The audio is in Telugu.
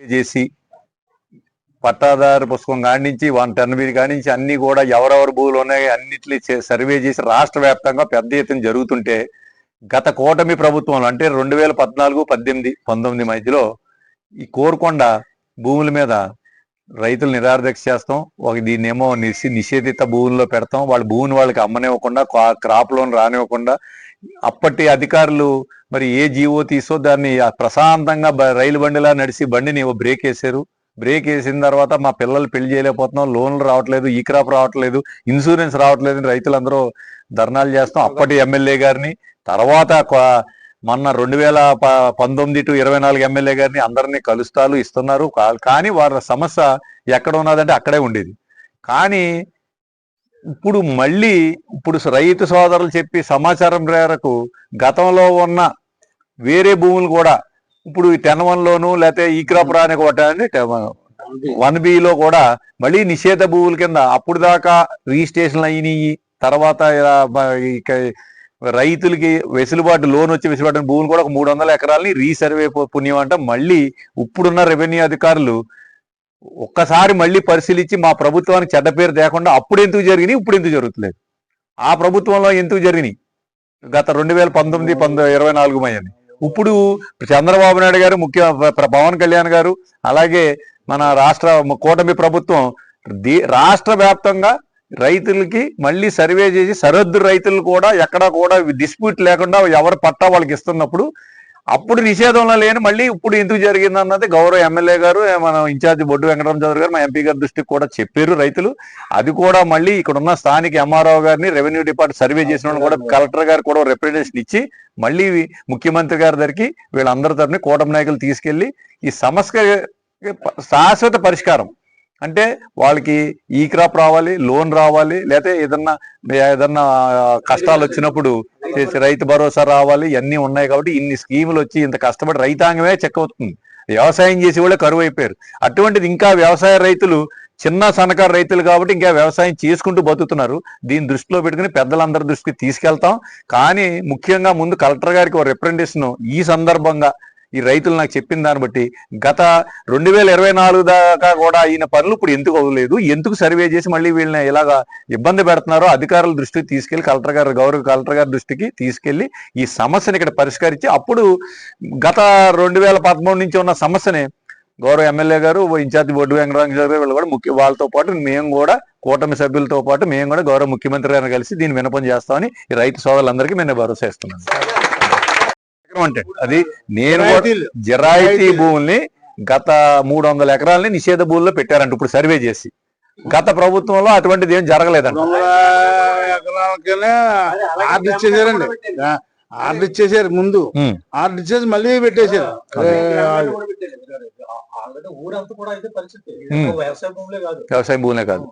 చేసి పట్టాదారు పుస్తకం కానించి వన్ టెన్ బీది కానించి అన్ని కూడా ఎవరెవరు భూములు ఉన్నాయి అన్నిటిని సర్వే చేసి రాష్ట్ర వ్యాప్తంగా పెద్ద ఎత్తున జరుగుతుంటే గత కూటమి ప్రభుత్వంలో అంటే రెండు వేల పద్నాలుగు పద్దెనిమిది పంతొమ్మిది మధ్యలో ఈ కోరుకొండ భూముల మీద రైతులు నిరార్థక చేస్తాం. ఒక దీన్నేమో నిషి నిషేధిత భూముల్లో పెడతాం. వాళ్ళ భూమిని వాళ్ళకి అమ్మనివ్వకుండా క్రాప్ లోన్ రానివ్వకుండా అప్పటి అధికారులు మరి ఏ జీవో తీసో దాన్ని ప్రశాంతంగా బ- రైలు బండిలా నడిచి బండిని బ్రేక్ వేసారు. బ్రేక్ వేసిన తర్వాత మా పిల్లలు పెళ్ళి చేయలేకపోతున్నాం. లోన్లు రావట్లేదు ఈ క్రాప్ రావట్లేదు ఇన్సూరెన్స్ రావట్లేదు అని రైతులందరూ ధర్నాలు చేస్తాం. అప్పటి ఎమ్మెల్యే గారిని తర్వాత మొన్న రెండు వేల పంతొమ్మిది టు ఇరవై నాలుగు ఎమ్మెల్యే గారిని అందరినీ కలుస్తాలు ఇస్తున్నారు. కానీ వారి సమస్య ఎక్కడ ఉన్నదంటే అక్కడే ఉండేది. కానీ ఇప్పుడు మళ్ళీ ఇప్పుడు రైతు సోదరులు చెప్పి సమాచారం మేరకు గతంలో ఉన్న వేరే భూములు కూడా ఇప్పుడు ఈ టెన్ లేకపోతే ఈ క్రాప్ రాని వన్లో కూడా మళ్ళీ నిషేధ భూముల కింద అప్పుడు దాకా రిజిస్ట్రేషన్లు అయినాయి తర్వాత రైతులకి వెసులుబాటు లోన్ వచ్చి వెసులుబాటు ఉన్న భూములు కూడా ఒక మూడు వందల ఎకరాలని రీసర్వే పుణ్యం అంట. మళ్ళీ ఇప్పుడున్న రెవెన్యూ అధికారులు ఒక్కసారి మళ్ళీ పరిశీలించి మా ప్రభుత్వానికి చెడ్డ పేరు తేకుండా అప్పుడు ఎందుకు జరిగినాయి ఇప్పుడు ఎందుకు జరుగుతులేదు? ఆ ప్రభుత్వంలో ఎందుకు జరిగినాయి? గత రెండు వేల పంతొమ్మిది పంతొమ్మిది ఇరవై నాలుగు మయ్యని ఇప్పుడు చంద్రబాబు నాయుడు గారు ముఖ్య పవన్ కళ్యాణ్ గారు అలాగే మన రాష్ట్ర కూటమి ప్రభుత్వం దే- రాష్ట్ర వ్యాప్తంగా రైతులకి మళ్ళీ సర్వే చేసి సరిహద్దు రైతులు కూడా ఎక్కడా కూడా డిస్ప్యూట్ లేకుండా ఎవరు పట్టా వాళ్ళకి ఇస్తున్నప్పుడు అప్పుడు నిషేధంలో లేని మళ్ళీ ఇప్పుడు ఎందుకు జరిగింది అన్నది గౌరవ ఎమ్మెల్యే గారు మన ఇన్ఛార్జ్ బొడ్డు వెంకటరామ చౌదరి గారు మా ఎంపీ గారి దృష్టికి కూడా చెప్పారు రైతులు. అది కూడా మళ్ళీ ఇక్కడ ఉన్న స్థానిక ఎంఆర్ఓ గారిని రెవెన్యూ డిపార్ట్మెంట్ సర్వే చేసిన వాళ్ళు కూడా కలెక్టర్ గారు కూడా రిప్రజెంటేషన్ ఇచ్చి మళ్ళీ ముఖ్యమంత్రి గారి దగ్గరికి వీళ్ళందరి తరఫున కూటమి నాయకులు తీసుకెళ్ళి ఈ సమస్య శాశ్వత పరిష్కారం అంటే వాళ్ళకి ఈ క్రాప్ రావాలి లోన్ రావాలి లేకపోతే ఏదన్నా ఏదన్నా కష్టాలు వచ్చినప్పుడు రైతు భరోసా రావాలి ఇవన్నీ ఉన్నాయి కాబట్టి ఇన్ని స్కీములు వచ్చి ఇంత కష్టపడి రైతాంగమే చెక్కవుతుంది వ్యవసాయం చేసి వాళ్ళే కరువు అయిపోయారు. అటువంటిది ఇంకా వ్యవసాయ రైతులు చిన్న సన్నకారు రైతులు కాబట్టి ఇంకా వ్యవసాయం చేసుకుంటూ బతుకుతున్నారు. దీన్ని దృష్టిలో పెట్టుకుని పెద్దలందరి దృష్టికి తీసుకెళ్తాం. కానీ ముఖ్యంగా ముందు కలెక్టర్ గారికి ఒక రిప్రజెంటేషన్ ఈ సందర్భంగా ఈ రైతులు నాకు చెప్పిన దాన్ని బట్టి గత రెండు వేల ఇరవై నాలుగు దాకా కూడా ఈయన పనులు ఇప్పుడు ఎందుకు అవ్వలేదు ఎందుకు సర్వే చేసి మళ్ళీ వీళ్ళని ఇలాగా ఇబ్బంది పెడుతున్నారో అధికారుల దృష్టికి తీసుకెళ్ళి కలెక్టర్ గారు గౌరవ కలెక్టర్ గారి దృష్టికి తీసుకెళ్ళి ఈ సమస్యను ఇక్కడ పరిష్కరించి అప్పుడు గత రెండు వేల పదమూడు నుంచి ఉన్న సమస్యని గౌరవ ఎమ్మెల్యే గారు ఇన్ఛార్జ్ బొడ్డు వెంకటరామకృష్ణ గారు వీళ్ళు కూడా ముఖ్య వాళ్ళతో పాటు మేము కూడా కూటమి సభ్యులతో పాటు మేము కూడా గౌరవ ముఖ్యమంత్రి గారిని కలిసి దీన్ని వినపం చేస్తామని ఈ రైతు సోదరులందరికీ మేము భరోసా ఇస్తున్నాను. అంటే అది నేను. జిరాయితీ భూముల్ని గత మూడు వందల ఎకరాలని నిషేధ భూముల్లో పెట్టారంట ఇప్పుడు సర్వే చేసి. గత ప్రభుత్వంలో అటువంటిది ఏం జరగలేదంట. ఆర్డర్ ఇచ్చేసారండి. ఆర్డర్ ఇచ్చేసారు ముందు. ఆర్డర్ ఇచ్చేసి మళ్ళీ పెట్టేశారు. వ్యవసాయ భూములే కాదు.